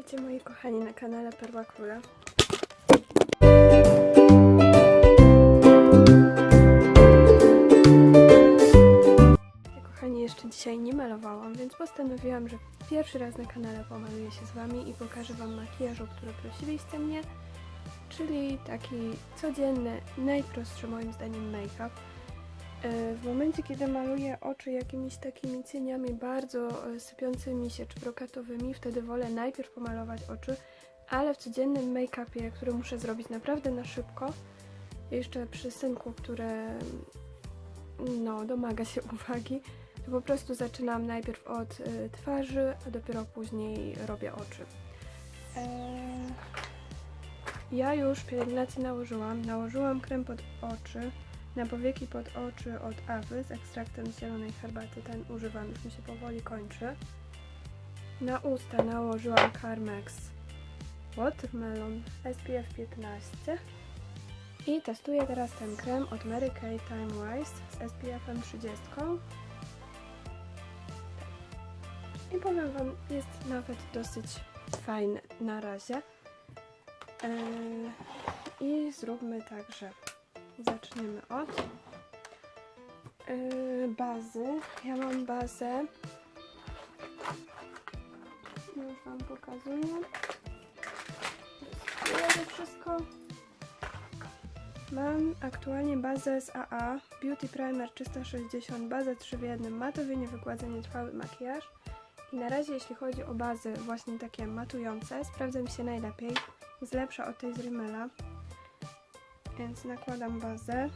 Witajcie moi kochani na kanale Perła Króla. Ja kochani jeszcze dzisiaj nie malowałam, więc postanowiłam, że pierwszy raz na kanale pomaluję się z wami i pokażę wam makijaż, o który prosiliście mnie, czyli taki codzienny, najprostszy moim zdaniem make-up. E, W momencie, kiedy maluję oczy jakimiś takimi cieniami bardzo e, sypiącymi się czy brokatowymi, wtedy wolę najpierw pomalować oczy, ale w codziennym make-upie, który muszę zrobić naprawdę na szybko, jeszcze przy synku, które no, domaga się uwagi, to po prostu zaczynam najpierw od e, twarzy, a dopiero później robię oczy. Ja już pielęgnację nałożyłam, nałożyłam krem pod oczy, na powieki pod oczy od Awy z ekstraktem zielonej herbaty. Ten używam, już mi się powoli kończy. Na usta nałożyłam Carmex Watermelon SPF 15. I testuję teraz ten krem od Mary Kay Time Wise z SPF 30. I powiem Wam, jest nawet dosyć fajny na razie. Eee, I zróbmy tak, że Zaczniemy od yy, bazy. Ja mam bazę. Już Wam pokazuję. Skleję wszystko. Mam aktualnie bazę z AA Beauty Primer 360, bazę 3 w 1, matowy, niewygładzenie, trwały makijaż. I na razie jeśli chodzi o bazy właśnie takie matujące, sprawdza mi się najlepiej. Jest lepsza od tej z Rimmela. Więc nakładam bazę.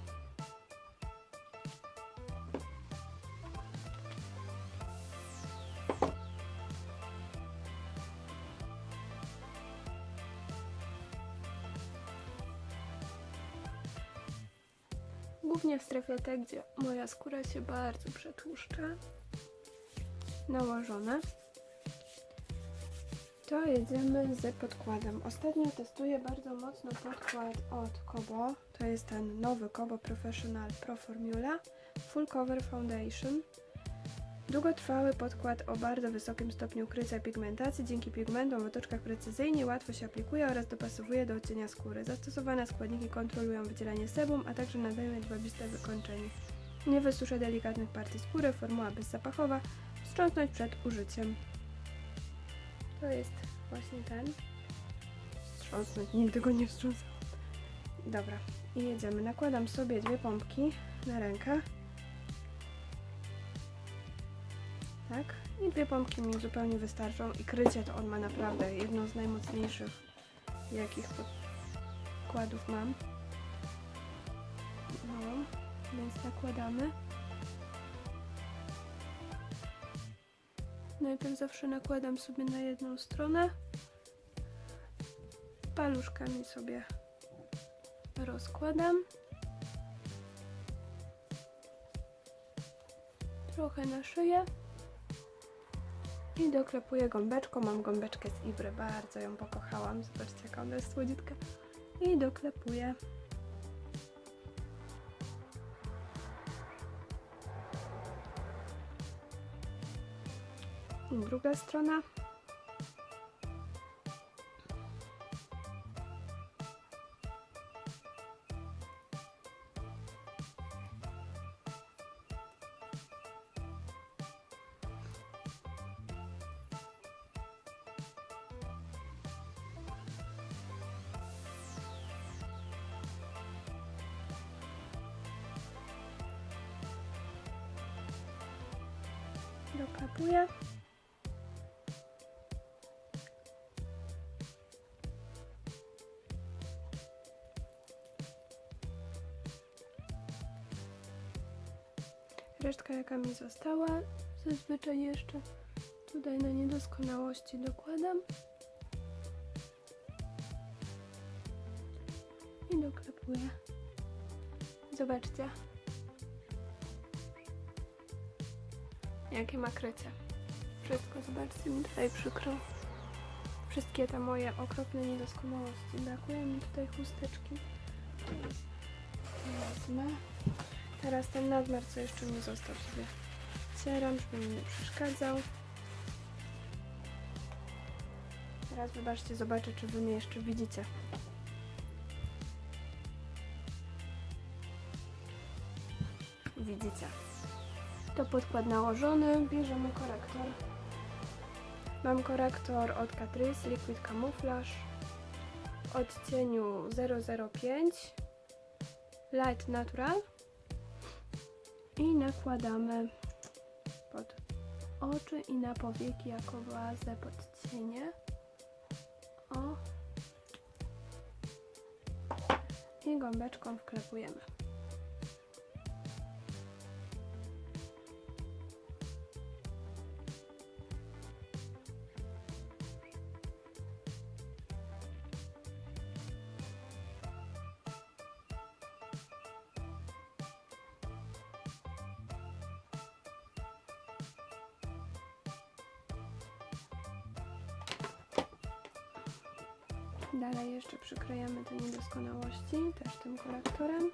Głównie w strefie tej, gdzie moja skóra się bardzo przetłuszcza. Nałożone. To jedziemy z podkładem. Ostatnio testuję bardzo mocno podkład od Kobo. To jest ten nowy Kobo Professional Pro Formula Full Cover Foundation. Długotrwały podkład o bardzo wysokim stopniu ukrycia pigmentacji. Dzięki pigmentom w otoczkach precyzyjnie łatwo się aplikuje oraz dopasowuje do odcienia skóry. Zastosowane składniki kontrolują wydzielanie sebum, a także nadają jedwabiste wykończenie. Nie wysusza delikatnych partii skóry, formuła bezzapachowa. Wstrząsnąć przed użyciem. To jest właśnie ten. Wstrząsnąć, nigdy go nie wstrząsam. Dobra, i jedziemy. Nakładam sobie dwie pompki na rękę. Tak. I dwie pompki mi zupełnie wystarczą. I krycie to on ma naprawdę jedno z najmocniejszych, jakich podkładów mam. No, więc nakładamy. Najpierw zawsze nakładam sobie na jedną stronę. Paluszkami sobie rozkładam. Trochę na szyję. I doklepuję gąbeczką. Mam gąbeczkę z Ibry, bardzo ją pokochałam. Zobaczcie, jaka ona jest słodziutka. I doklepuję. Druga strona. Doklepuję. Jaka mi została, zazwyczaj jeszcze tutaj na niedoskonałości dokładam. I doklepuję. Zobaczcie. Jakie ma krycie. Wszystko, zobaczcie mi tutaj przykro. Wszystkie te moje okropne niedoskonałości. Brakuje mi tutaj chusteczki. Wezmę. Teraz ten nadmiar, co jeszcze mi został sobie cieram, żeby mi nie przeszkadzał. Teraz wybaczcie, zobaczę, czy wy mnie jeszcze widzicie. Widzicie. To podkład nałożony, bierzemy korektor. Mam korektor od Catrice Liquid Camouflage odcieniu 005 Light Natural i nakładamy pod oczy i na powieki jako bazę pod cienie. O. I gąbeczką wklepujemy. Dalej jeszcze przyklejamy te niedoskonałości, też tym korektorem.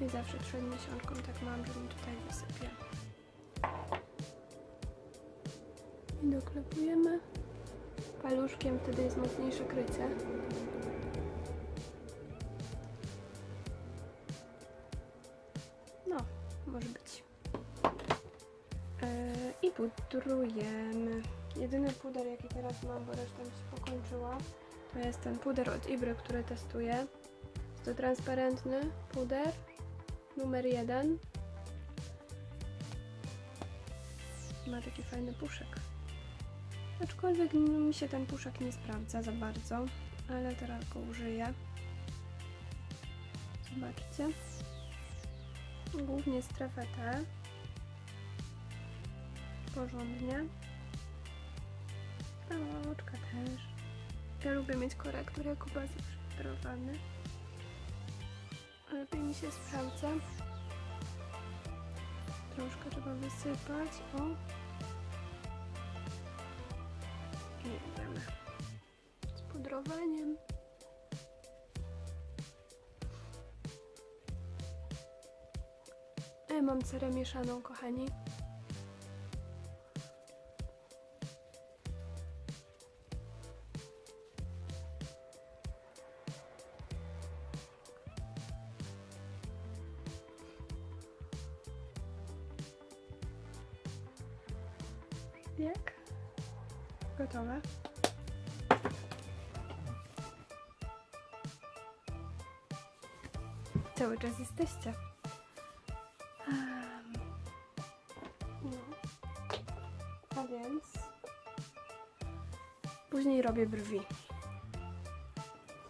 I zawsze przed miesiączką tak mam, że mi tutaj wysypie. I doklepujemy. Paluszkiem wtedy jest mocniejsze krycie. Pudrujemy. Jedyny puder, jaki teraz mam, bo reszta mi się pokończyła, to jest ten puder od Ibry, który testuję. Jest to transparentny puder, numer jeden. Ma taki fajny puszek. Aczkolwiek mi się ten puszek nie sprawdza za bardzo, ale teraz go użyję. Zobaczcie głównie strefę T porządnie. A oczka też. Ja lubię mieć korektor jako bazę przypudrowany lepiej mi się sprawdza. Troszkę trzeba wysypać o. I jedziemy z pudrowaniem. E, mam cerę mieszaną, kochani. Czas jesteście. No. A więc później robię brwi.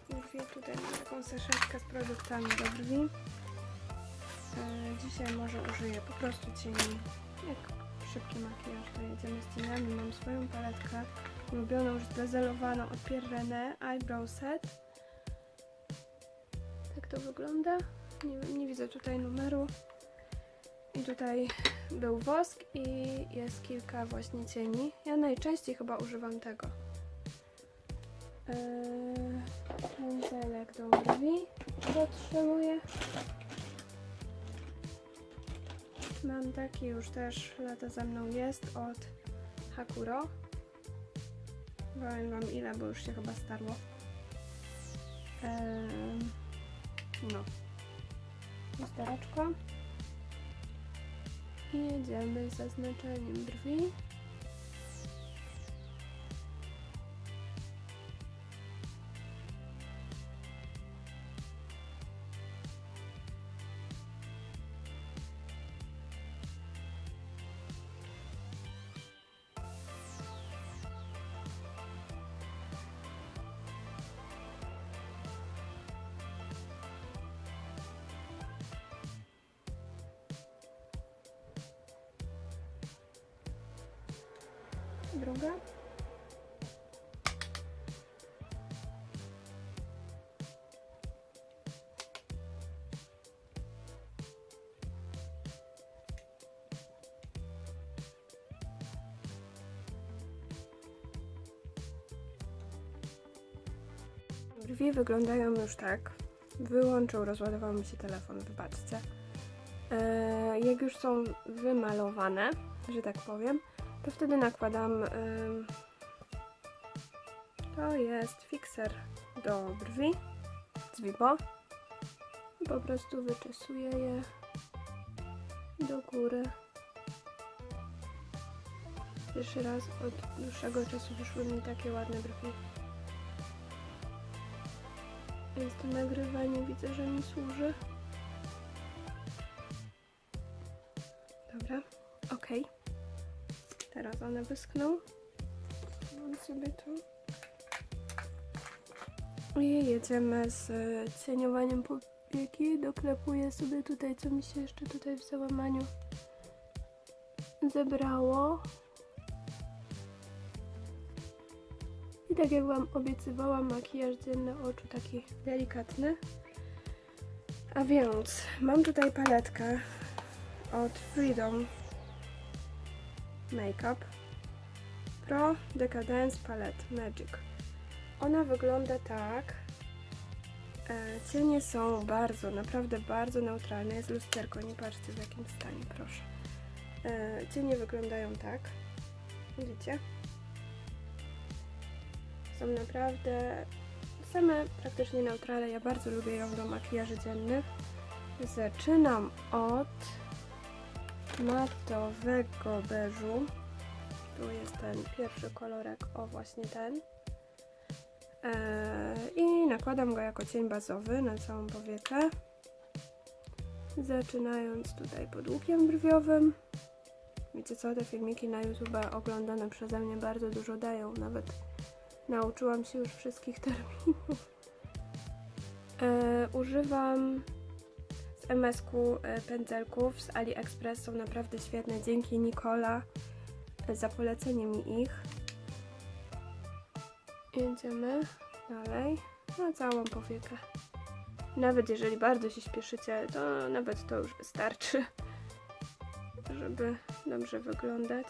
Brwi tutaj mam taką saszetkę z produktami do brwi. E, dzisiaj może użyję po prostu cieni. Jak szybki makijaż, to jedziemy z cieniami. Mam swoją paletkę ulubioną, już zbezelowaną od Pierre René Eyebrow Set. Tak to wygląda. Nie, nie widzę tutaj numeru. I tutaj był wosk i jest kilka właśnie cieni. Ja najczęściej chyba używam tego. Eee, pędzelek do brwi dotrzymuję. Mam taki już też lata ze mną jest od Hakuro. Powiem wam ile, bo już się chyba starło. Eee, no. Lustereczko. I jedziemy zaznaczeniem brwi. Brwi wyglądają już tak. wyłączył, rozładował mi się telefon, wybaczcie. E, jak już są wymalowane, że tak powiem, to wtedy nakładam. ym, to jest fixer do brwi z Vibo. I po prostu wyczesuję je do góry. Pierwszy raz od dłuższego czasu wyszły mi takie ładne brwi. Jest to nagrywanie, widzę, że mi służy. Dobra, okej. Teraz one wyschną. Mam sobie to. I jedziemy z cieniowaniem powieki. Doklepuję sobie tutaj, co mi się jeszcze tutaj w załamaniu zebrało. I tak jak Wam obiecywałam, makijaż dzienny oczu taki delikatny. A więc mam tutaj paletkę od Freedom Makeup Pro Decadence Palette Magic. Ona wygląda tak. E, cienie są bardzo, naprawdę bardzo neutralne. Jest lusterko, nie patrzcie w jakim stanie, proszę. E, cienie wyglądają tak. Widzicie? Są naprawdę same praktycznie neutrale. Ja bardzo lubię ją do makijaży dziennych. Zaczynam od matowego beżu. Tu jest ten pierwszy kolorek, o właśnie ten. Eee, I nakładam go jako cień bazowy na całą powiekę. Zaczynając tutaj pod łukiem brwiowym. Wiecie co, te filmiki na YouTube oglądane przeze mnie bardzo dużo dają. Nawet nauczyłam się już wszystkich terminów. Eee, używam z MS-ku e, pędzelków z AliExpress. Są naprawdę świetne. Dzięki Nikola e, za polecenie mi ich. Jedziemy dalej na całą powiekę. Nawet jeżeli bardzo się śpieszycie, to nawet to już wystarczy, żeby dobrze wyglądać.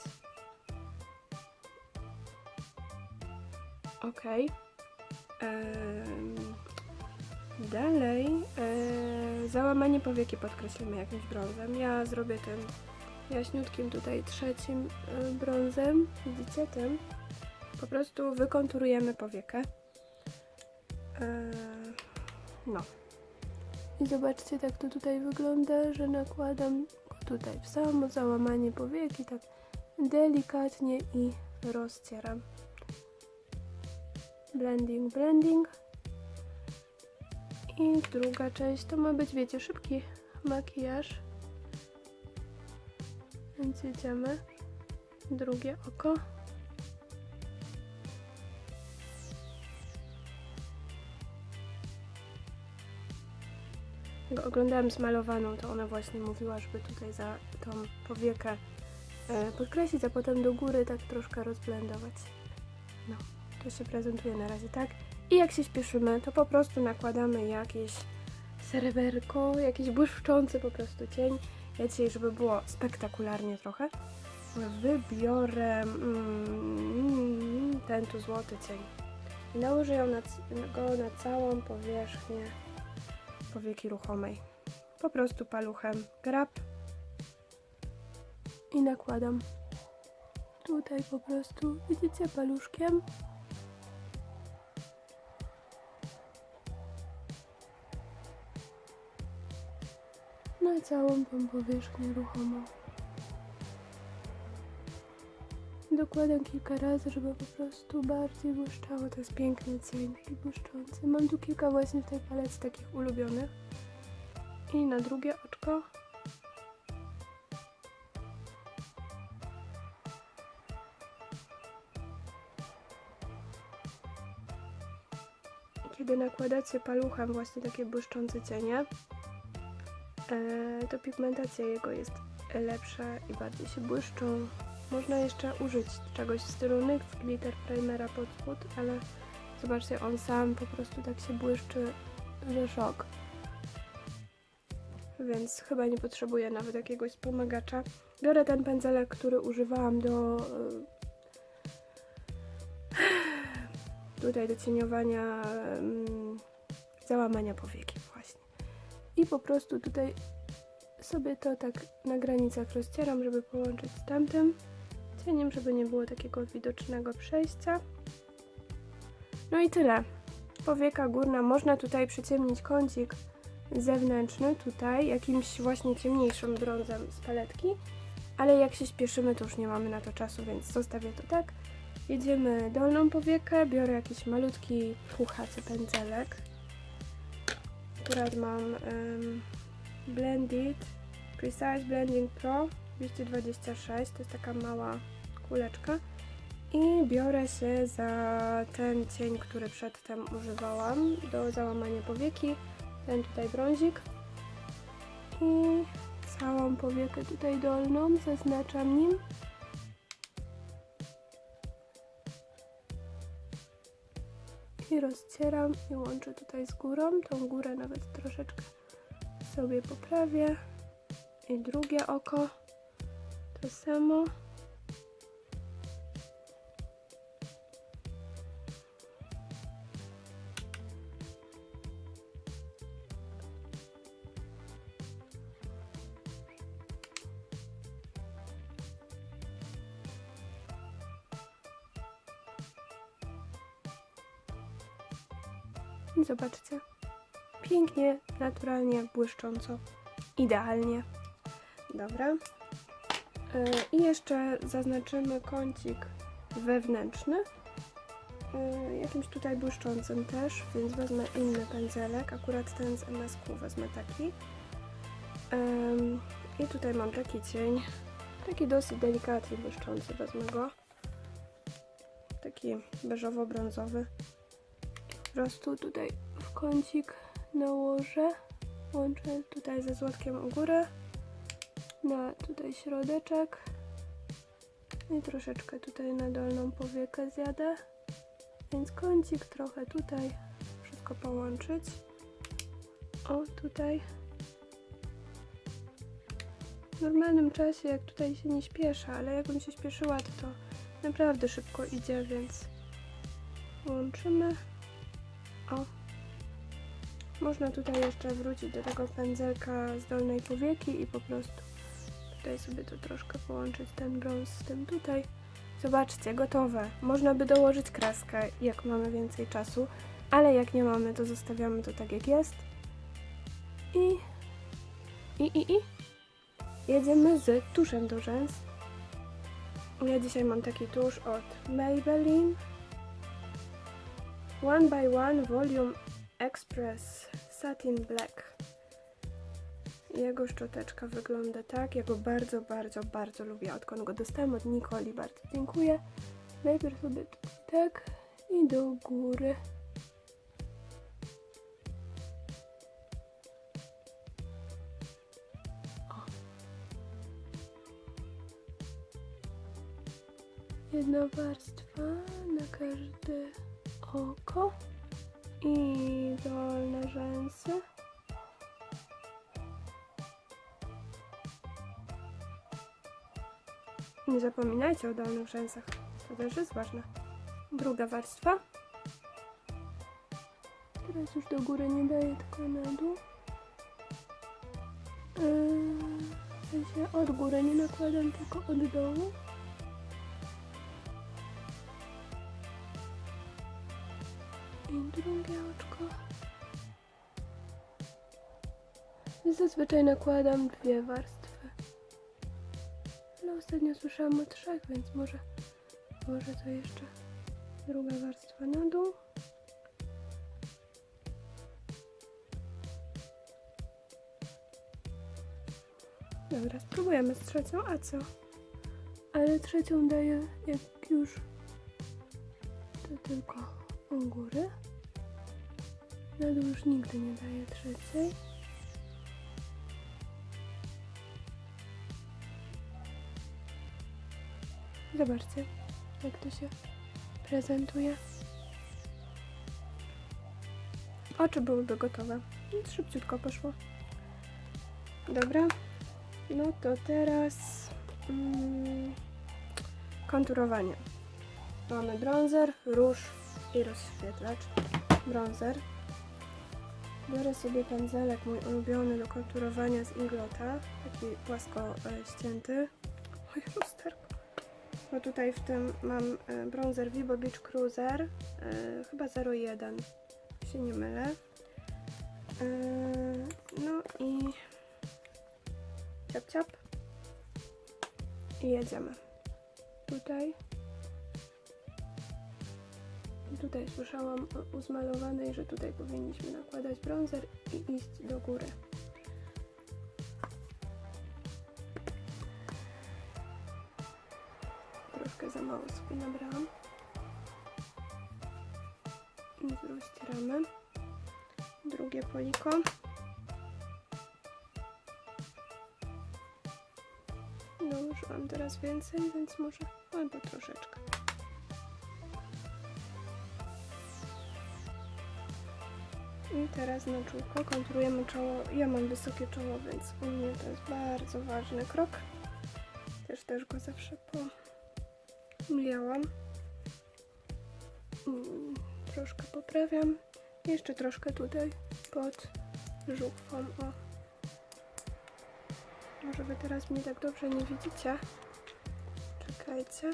Ok. Dalej e, załamanie powieki podkreślimy jakimś brązem. Ja zrobię tym jaśniutkim tutaj trzecim e, brązem. Widzicie tym? Po prostu wykonturujemy powiekę. Eee, no. I zobaczcie, tak to tutaj wygląda, że nakładam tutaj w samo załamanie powieki, tak delikatnie i rozcieram. Blending, blending. I druga część to ma być, wiecie, szybki makijaż. Więc jedziemy. Drugie oko. Jak oglądałam zmalowaną, to ona właśnie mówiła, żeby tutaj za tą powiekę e, podkreślić, a potem do góry tak troszkę rozblendować. No, to się prezentuje na razie tak. I jak się śpieszymy, to po prostu nakładamy jakieś sreberko, jakiś błyszczący po prostu cień. Ja dzisiaj, żeby było spektakularnie trochę, wybiorę mm, ten tu złoty cień. I nałożę ją na, go na całą powierzchnię powieki ruchomej. Po prostu paluchem grab i nakładam. Tutaj po prostu, widzicie, paluszkiem. Na całą tą powierzchnię ruchomą. Dokładam kilka razy, żeby po prostu bardziej błyszczało. To jest piękny cień, taki błyszczący. Mam tu kilka właśnie w tej palecie takich ulubionych. I na drugie oczko. Kiedy nakładacie paluchem właśnie takie błyszczące cienie, to pigmentacja jego jest lepsza i bardziej się błyszczą. Można jeszcze użyć czegoś w stylu NYX Glitter Primera pod spód, ale zobaczcie, on sam po prostu tak się błyszczy, że szok. Więc chyba nie potrzebuję nawet jakiegoś wspomagacza. Biorę ten pędzelek, który używałam do y, tutaj do cieniowania ym, załamania powieki. I po prostu tutaj sobie to tak na granicach rozcieram, żeby połączyć z tamtym cieniem, żeby nie było takiego widocznego przejścia. No i tyle. Powieka górna. Można tutaj przyciemnić kącik zewnętrzny, tutaj jakimś właśnie ciemniejszym brązem z paletki, ale jak się śpieszymy, to już nie mamy na to czasu, więc zostawię to tak. Jedziemy dolną powiekę, biorę jakiś malutki puchacy pędzelek. Akurat mam um, Blended Precise Blending Pro 226, to jest taka mała kuleczka. I biorę się za ten cień, który przedtem używałam do załamania powieki, ten tutaj brązik. I całą powiekę tutaj dolną zaznaczam nim. I rozcieram i łączę tutaj z górą. Tą górę nawet troszeczkę sobie poprawię. I drugie oko to samo. Zobaczcie. Pięknie, naturalnie, błyszcząco. Idealnie. Dobra. Yy, I jeszcze zaznaczymy kącik wewnętrzny. Yy, jakimś tutaj błyszczącym też, więc wezmę inny pędzelek. Akurat ten z MSQ wezmę taki. I tutaj mam taki cień. Taki dosyć delikatnie błyszczący, wezmę go. Taki beżowo-brązowy. Prostu tutaj w kącik nałożę. Łączę tutaj ze złotkiem u górę. Na tutaj środeczek. I troszeczkę tutaj na dolną powiekę zjadę. Więc kącik trochę tutaj. Wszystko połączyć. O, tutaj. W normalnym czasie, jak tutaj się nie śpieszę, ale jakbym się śpieszyła, to to naprawdę szybko idzie, więc łączymy. O. Można tutaj jeszcze wrócić do tego pędzelka z dolnej powieki i po prostu tutaj sobie to troszkę połączyć, ten brąz z tym tutaj. Zobaczcie, gotowe. Można by dołożyć kreskę, jak mamy więcej czasu, ale jak nie mamy, to zostawiamy to tak jak jest. I... I, i, i. Jedziemy z tuszem do rzęs. Ja dzisiaj mam taki tusz od Maybelline. One by One Volume Express Satin Black. Jego szczoteczka wygląda tak. Ja go bardzo, bardzo, bardzo lubię. Odkąd go dostałam od Nikoli, bardzo dziękuję. Najpierw sobie tak i do góry. Jedna warstwa na każde oko i dolne rzęsy. Nie zapominajcie o dolnych rzęsach. To też jest ważne. Druga warstwa. Teraz już do góry nie daję, tylko na dół. Yy, w od góry nie nakładam, tylko od dołu. I drugie oczko. Zazwyczaj nakładam dwie warstwy. Ale ostatnio słyszałam o trzech, więc może, może to jeszcze druga warstwa na dół. Dobra, spróbujemy z trzecią, a co? Ale trzecią daję jak już to tylko u góry. Na dół już nigdy nie daję trzeciej. Zobaczcie, jak to się prezentuje. Oczy byłyby gotowe. Więc szybciutko poszło. Dobra. No to teraz mm, konturowanie. Mamy bronzer, róż i rozświetlacz. Bronzer. Biorę sobie pędzelek mój ulubiony do konturowania z Inglota, taki płasko ścięty. Moje lusterko. Bo tutaj w tym mam e, bronzer Vibo Beach Cruiser, e, chyba 01, się nie mylę. E, no i ciap ciap. I jedziemy. Tutaj. Tutaj słyszałam o uzmalowanej, że tutaj powinniśmy nakładać bronzer i iść do góry. Troszkę za mało sobie nabrałam. Rozcieramy. Drugie poliko. No już mam teraz więcej, więc może albo troszeczkę. I teraz na czółko konturujemy czoło. Ja mam wysokie czoło, więc u mnie to jest bardzo ważny krok. Też też go zawsze pomijałam. Mm, Troszkę poprawiam. Jeszcze troszkę tutaj pod żuchwą. O. Może wy teraz mnie tak dobrze nie widzicie. Czekajcie.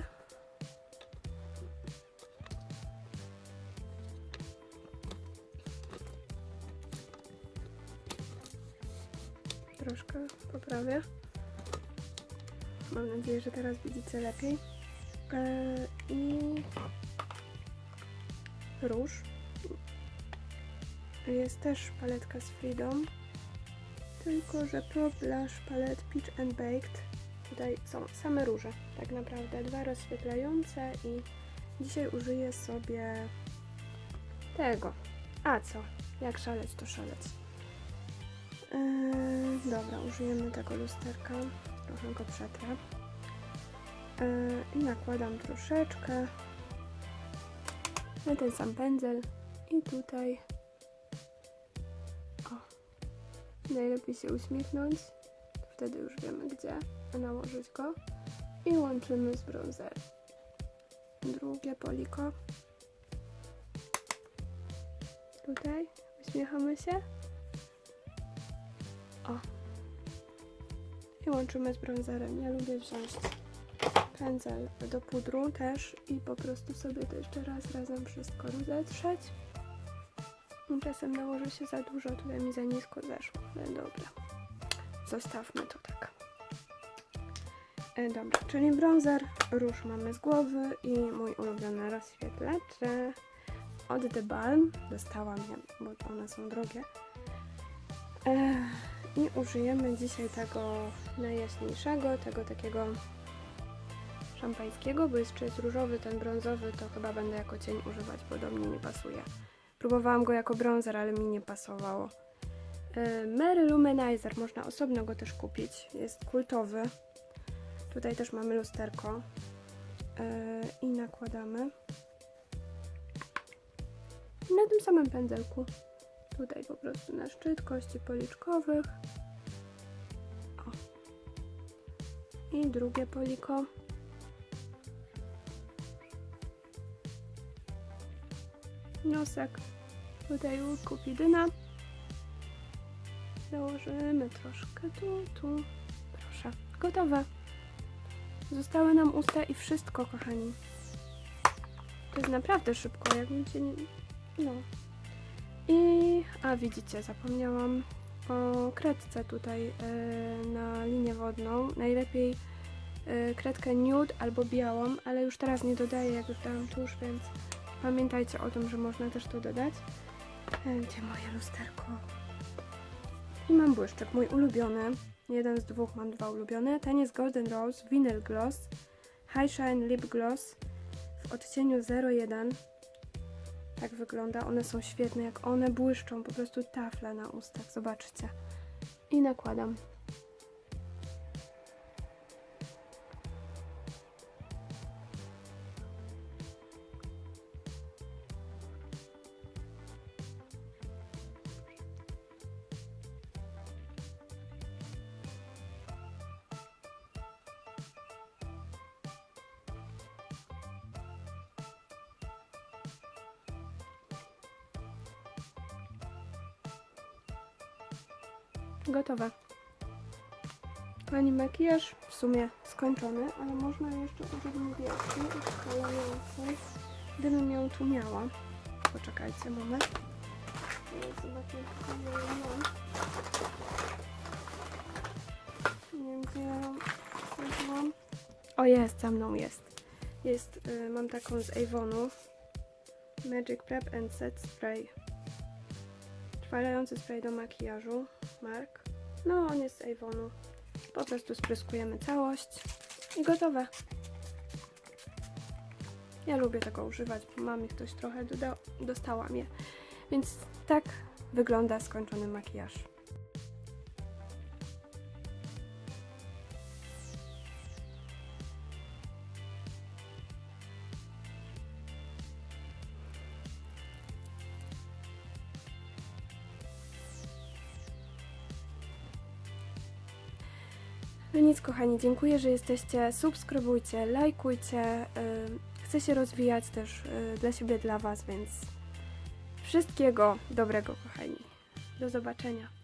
Troszkę poprawię. Mam nadzieję, że teraz widzicie lepiej. E, I róż. Jest też paletka z Freedom. Tylko, że Pro Blush Palette Peach and Baked. Tutaj są same róże, tak naprawdę. Dwa rozświetlające i dzisiaj użyję sobie tego. A co? Jak szaleć, to szaleć. Yy, dobra, użyjemy tego lusterka. Trochę go przetrę. Yy, I nakładam troszeczkę na ten sam pędzel. I tutaj Najlepiej się uśmiechnąć, wtedy już wiemy gdzie nałożyć go i łączymy z bronzerem. Drugie poliko. Tutaj uśmiechamy się. O. I łączymy z bronzerem. Ja lubię wziąć pędzel do pudru też i po prostu sobie to jeszcze raz razem wszystko rozetrzeć. Czasem nałoży się za dużo, tutaj mi za nisko zeszło, ale dobra. Zostawmy to tak. E, dobra, czyli bronzer, róż mamy z głowy i mój ulubiony rozświetlacz od The Balm. Dostałam je, bo one są drogie. E, I użyjemy dzisiaj tego najjaśniejszego, tego takiego szampańskiego, bo jeszcze jest różowy, ten brązowy, to chyba będę jako cień używać, bo do mnie nie pasuje. Próbowałam go jako bronzer, ale mi nie pasowało. E, Mary Luminizer, można osobno go też kupić. Jest kultowy. Tutaj też mamy lusterko. E, I nakładamy. Na tym samym pędzelku. Tutaj po prostu na szczyt kości policzkowych. O. I drugie poliko. nosek. Tutaj kupidyna. Założymy troszkę tu, tu. Proszę. Gotowe. Zostały nam usta i wszystko, kochani. To jest naprawdę szybko, jakbym nie... No. I... A, widzicie, zapomniałam o kredce tutaj yy, na linię wodną. Najlepiej yy, kredkę nude albo białą, ale już teraz nie dodaję, jak już dałam tusz, więc Pamiętajcie o tym, że można też to dodać. E, Gdzie moje lusterko? I mam błyszczek, mój ulubiony. Jeden z dwóch, mam dwa ulubione. Ten jest Golden Rose Vinyl Gloss High Shine Lip Gloss w odcieniu 01. Tak wygląda. One są świetne, jak one błyszczą. Po prostu tafla na ustach. Zobaczcie. I nakładam. Gotowe. Pani makijaż w sumie skończony, ale można jeszcze użyć niebieskie, uszkalający. Gdybym ją tu miała. Poczekajcie moment. Ją mam. Nie wiem. O, jest, za mną jest. Jest, y, mam taką z Avonu. Magic Prep and Set Spray. Trwający spray do makijażu. Mark. No, on jest z Avonu. Po prostu spryskujemy całość i gotowe. Ja lubię tego używać, bo mam ich dość trochę, dostałam je. Więc tak wygląda skończony makijaż. Nic, kochani, dziękuję, że jesteście. Subskrybujcie, lajkujcie. ym, Chcę się rozwijać też y, dla siebie, dla Was, więc wszystkiego dobrego, kochani. Do zobaczenia.